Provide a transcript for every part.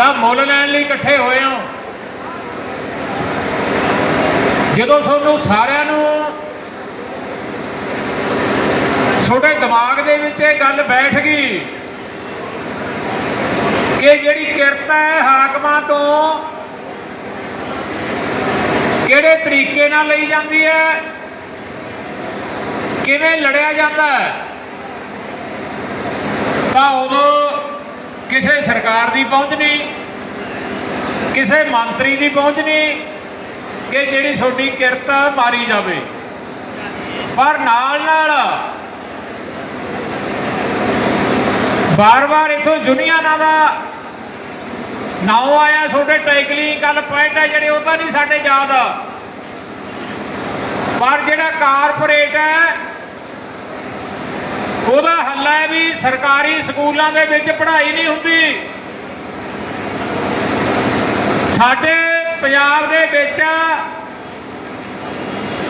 ਦਾ ਮੁੱਲ ਲੈਣ ਲਈ ਇਕੱਠੇ ਹੋਏ ਹੋ। ਜਦੋਂ ਤੁਹਾਨੂੰ ਸਾਰਿਆਂ ਨੂੰ ਤੁਹਾਡੇ ਦਿਮਾਗ ਦੇ ਵਿੱਚ ਇਹ ਗੱਲ ਬੈਠ ਗਈ ਕਿ ਜਿਹੜੀ ਕਿਰਤ ਹੈ ਹਾਕਮਾਂ ਤੋਂ ਕਿਹੜੇ ਤਰੀਕੇ ਨਾਲ ਲਈ ਜਾਂਦੀ ਹੈ, ਕਿਵੇਂ ਲੜਿਆ ਜਾਂਦਾ ਹੈ ਤਾਂ ਉਦੋਂ ਕਿਸੇ ਸਰਕਾਰ ਦੀ ਪਹੁੰਚ ਨਹੀਂ ਕਿਸੇ ਮੰਤਰੀ ਦੀ ਪਹੁੰਚ ਨਹੀਂ ਕਿ ਜਿਹੜੀ ਤੁਹਾਡੀ ਕਿਰਤ ਮਾਰੀ ਜਾਵੇ। ਪਰ ਨਾਲ ਨਾਲ ਬਾਰ-ਬਾਰ ਇਥੋਂ ਯੂਨੀਅਨਾਂ ਦਾ ਨਾਉ ਆਇਆ, ਤੁਹਾਡੇ ਟੈਕਨੀਕਲ ਪੁਆਇੰਟ ਹੈ ਜਿਹੜੇ, ਉਹ ਤਾਂ ਨਹੀਂ ਸਾਡੇ ਯਾਦ। ਪਰ ਜਿਹੜਾ ਕਾਰਪੋਰੇਟ ਹੈ, ਉਹਦਾ ਹੱਲਾ ਹੈ ਵੀ ਸਰਕਾਰੀ ਸਕੂਲਾਂ ਦੇ ਵਿੱਚ ਪੜ੍ਹਾਈ ਨਹੀਂ ਹੁੰਦੀ। ਸਾਡੇ ਪੰਜਾਬ ਦੇ ਵਿੱਚ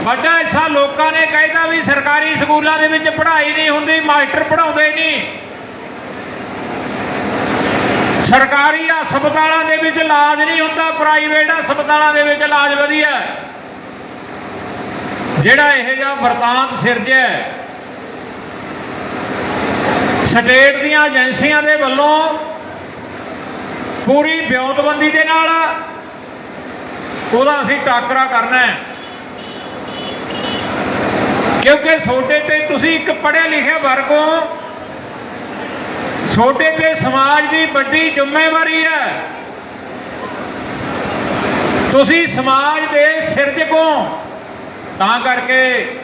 ਵੱਡਾ ਹਿੱਸਾ ਲੋਕਾਂ ਨੇ ਕਹਿਦਾ ਵੀ ਸਰਕਾਰੀ ਸਕੂਲਾਂ ਦੇ ਵਿੱਚ ਪੜ੍ਹਾਈ ਨਹੀਂ ਹੁੰਦੀ, ਮਾਸਟਰ ਪੜ੍ਹਾਉਂਦੇ ਨਹੀਂ। ਸਰਕਾਰੀ ਹਸਪਤਾਲਾਂ ਦੇ ਵਿੱਚ ਇਲਾਜ ਨਹੀਂ ਹੁੰਦਾ, ਪ੍ਰਾਈਵੇਟ ਹਸਪਤਾਲਾਂ ਦੇ ਵਿੱਚ ਇਲਾਜ ਵਧੀਆ। ਜਿਹੜਾ ਇਹ ਜਿਹਾ ਵਰਤਾਂਤ ਸਿਰਜਿਆ ਸਟੇਟ ਦੀਆਂ ਏਜੰਸੀਆਂ ਦੇ ਵੱਲੋਂ ਪੂਰੀ ਵਿਉਂਤਬੰਦੀ ਦੇ ਨਾਲ ਉਹਦਾ ਅਸੀਂ ਟਾਕਰਾ ਕਰਨਾ ਹੈ। ਕਿਉਂਕਿ ਛੋਟੇ ਤੇ ਤੁਸੀਂ ਇੱਕ ਪੜ੍ਹਿਆ ਲਿਖਿਆ ਵਰਗ ਹੋ ਛੋਟੇ ਤੇ ਸਮਾਜ ਦੀ ਵੱਡੀ ਜ਼ਿੰਮੇਵਾਰੀ ਹੈ। ਤੁਸੀਂ ਸਮਾਜ ਦੇ ਸਿਰਜਕ ਹੋ, ਤਾਂ ਕਰਕੇ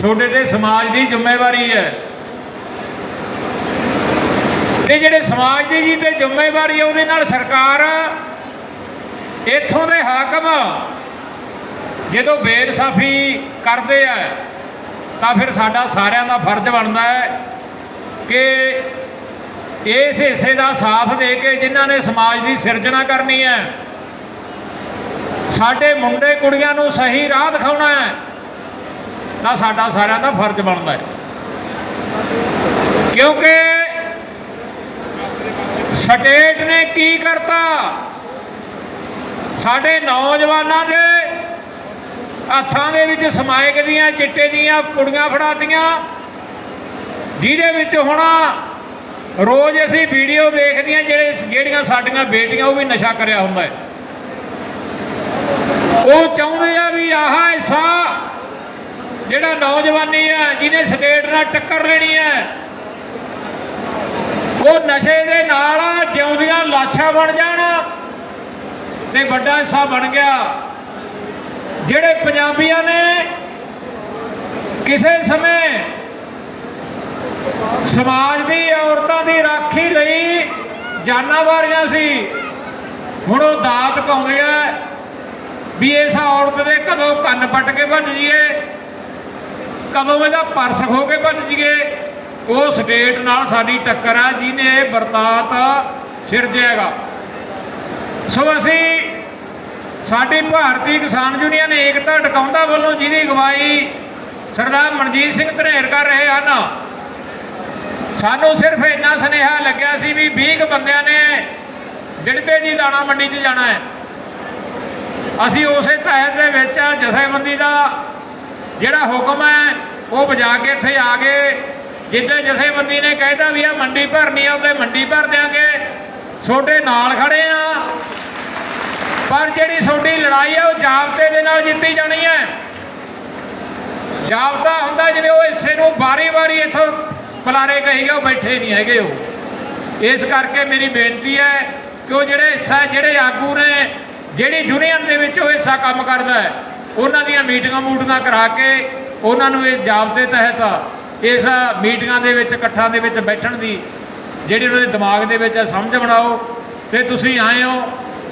ਛੋਟੇ ਤੇ ਸਮਾਜ ਦੀ ਜ਼ਿੰਮੇਵਾਰੀ ਹੈ। ਤੇ ਜਿਹੜੇ ਸਮਾਜ ਦੀ ਜੀ ਤੇ ਜ਼ਿੰਮੇਵਾਰੀ ਹੈ ਉਹਦੇ ਨਾਲ ਸਰਕਾਰ ਇੱਥੋਂ ਦੇ ਹਾਕਮ ਜਦੋਂ ਬੇਇਨਸਾਫੀ ਕਰਦੇ ਆ, ਤਾਂ ਫਿਰ ਸਾਡਾ ਸਾਰਿਆਂ ਦਾ ਫਰਜ਼ ਬਣਦਾ ਹੈ ਕਿ ਇਸ ਹਿੱਸੇ ਦਾ ਸਾਥ ਦੇ ਕੇ ਜਿਨ੍ਹਾਂ ਨੇ ਸਮਾਜ ਦੀ ਸਿਰਜਣਾ ਕਰਨੀ ਹੈ, ਸਾਡੇ ਮੁੰਡੇ ਕੁੜੀਆਂ ਨੂੰ ਸਹੀ ਰਾਹ ਦਿਖਾਉਣਾ ਹੈ, ਤਾਂ ਸਾਡਾ ਸਾਰਿਆਂ ਦਾ ਫਰਜ਼ ਬਣਦਾ ਹੈ। ਕਿਉਂਕਿ ਸਟੇਟ ਨੇ ਕੀ ਕਰਤਾ? ਸਾਡੇ ਨੌਜਵਾਨਾਂ ਦੇ ਹੱਥਾਂ ਦੇ ਵਿੱਚ ਸਮਾਇਕ ਦੀਆਂ, ਚਿੱਟੇ ਦੀਆਂ ਪੁੜੀਆਂ ਫੜਾਤੀਆਂ। ਜਿਹਦੇ ਵਿੱਚ ਹੁਣ ਰੋਜ਼ ਅਸੀਂ ਵੀਡੀਓ ਦੇਖਦੇ ਹਾਂ, ਜਿਹੜੇ ਜਿਹੜੀਆਂ ਸਾਡੀਆਂ ਬੇਟੀਆਂ, ਉਹ ਵੀ ਨਸ਼ਾ ਕਰਿਆ ਹੁੰਦਾ ਹੈ। ਉਹ ਚਾਹੁੰਦੇ ਆ ਵੀ ਆਹ ਹਿੱਸਾ ਜਿਹੜਾ ਨੌਜਵਾਨੀ ਹੈ, ਜਿਹਨੇ ਸਟੇਟ ਨਾਲ ਟੱਕਰ ਲੈਣੀ ਹੈ ਉਹ ਨਸ਼ੇ ਦੇ ਨਾਲ ਜਿਉਂਦੀਆਂ ਲਾਛਾਂ ਬਣ ਜਾਣ ਤੇ ਵੱਡਾ ਹਿੱਸਾ ਬਣ ਗਿਆ। ਜਿਹੜੇ ਪੰਜਾਬੀਆਂ ਨੇ ਕਿਸੇ ਸਮੇਂ ਸਮਾਜ ਦੀ, ਔਰਤਾਂ ਦੀ ਰਾਖੀ ਲਈ ਜਾਨਾਂ ਵਾਰੀਆਂ ਸੀ, ਹੁਣ ਉਹ ਦਾਤ ਕਾਉਂਦੇ ਆ ਵੀ ਇਸ ਔਰਤ ਦੇ ਕਦੋਂ ਕੰਨ ਪੱਟ ਕੇ ਭੱਜ ਜੀਏ ਕਦੋਂ ਇਹਦਾ ਪਰਸ ਖੋ ਕੇ ਭੱਜ ਜੀਏ ਉਹ ਸਟੇਟ ਨਾਲ ਸਾਡੀ ਟੱਕਰ ਆ, ਜਿਹਨੇ ਇਹ ਵਰਤਾਂਤ ਸਿਰਜਿਆਗਾ ਸੋ ਅਸੀਂ ਸਾਡੀ ਭਾਰਤੀ ਕਿਸਾਨ ਯੂਨੀਅਨ ਏਕਤਾ ਟਿਕਾਉਂਦਾ ਵੱਲੋਂ ਜਿਹਦੀ ਅਗਵਾਈ ਸਰਦਾਰ ਮਨਜੀਤ ਸਿੰਘ ਧਨੇਰ ਕਰ ਰਹੇ ਹਨ। ਸਾਨੂੰ ਸਿਰਫ ਇੰਨਾ ਸੁਨੇਹਾ ਲੱਗਿਆ ਸੀ ਵੀ 20 ਕੁ ਬੰਦਿਆਂ ਨੇ ਜੜਬੇ ਦੀ ਦਾਣਾ ਮੰਡੀ 'ਚ ਜਾਣਾ ਹੈ। ਅਸੀਂ ਉਸੇ ਤਹਿਤ ਦੇ ਵਿੱਚ ਜਥੇਬੰਦੀ ਦਾ ਜਿਹੜਾ ਹੁਕਮ ਹੈ, ਉਹ ਵਜਾ ਕੇ ਇੱਥੇ ਆ ਗਏ ਜਿੱਦੇ ਜਥੇਬੰਦੀ ਨੇ ਕਹਿਤਾ ਵੀ ਆ ਮੰਡੀ ਭਰਨੀ ਆ ਉਹਦੇ ਮੰਡੀ ਭਰ ਦਿਆਂਗੇ। ਛੋਟੇ ਨਾਲ ਖੜੇ ਆ। ਪਰ ਜਿਹੜੀ ਤੁਹਾਡੀ ਲੜਾਈ ਆ, ਉਹ ਜਾਬਤੇ ਦੇ ਨਾਲ ਜਿੱਤੀ ਜਾਣੀ ਹੈ ਜਾਬਤਾ ਹੁੰਦਾ ਜਿਵੇਂ ਉਹ ਹਿੱਸੇ ਨੂੰ ਵਾਰੀ-ਵਾਰੀ ਇੱਥੋਂ ਬੁਲਾਰੇ ਕਹੀ ਉਹ ਬੈਠੇ ਨਹੀਂ ਹੈਗੇ ਉਹ। ਇਸ ਕਰਕੇ ਮੇਰੀ ਬੇਨਤੀ ਹੈ ਕਿ ਉਹ ਜਿਹੜੇ ਹਿੱਸਾ, ਜਿਹੜੇ ਆਗੂ ਨੇ, ਜਿਹੜੀ ਯੂਨੀਅਨ ਦੇ ਵਿੱਚ ਉਹ ਹਿੱਸਾ ਕੰਮ ਕਰਦਾ ਹੈ, ਉਹਨਾਂ ਦੀਆਂ ਮੀਟਿੰਗਾਂ ਮੂਟਿੰਗਾਂ ਕਰਾ ਕੇ ਉਹਨਾਂ ਨੂੰ ਇਹ ਜਾਬਤੇ ਤਹਿਤ ਇਸ ਮੀਟਿੰਗਾਂ ਦੇ ਵਿੱਚ, ਇਕੱਠਾਂ ਦੇ ਵਿੱਚ ਬੈਠਣ ਦੀ ਜਿਹੜੀ ਉਹਨਾਂ ਦੇ ਦਿਮਾਗ ਦੇ ਵਿੱਚ ਹੈ ਸਮਝ ਬਣਾਓ ਤੇ ਤੁਸੀਂ ਆਏ ਹੋ।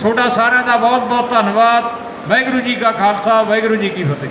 ਤੁਹਾਡਾ ਸਾਰਿਆਂ ਦਾ ਬਹੁਤ ਬਹੁਤ ਧੰਨਵਾਦ। ਵਾਹਿਗੁਰੂ ਜੀ ਕਾ ਖਾਲਸਾ, ਵਾਹਿਗੁਰੂ ਜੀ ਕੀ ਫਤਿਹ।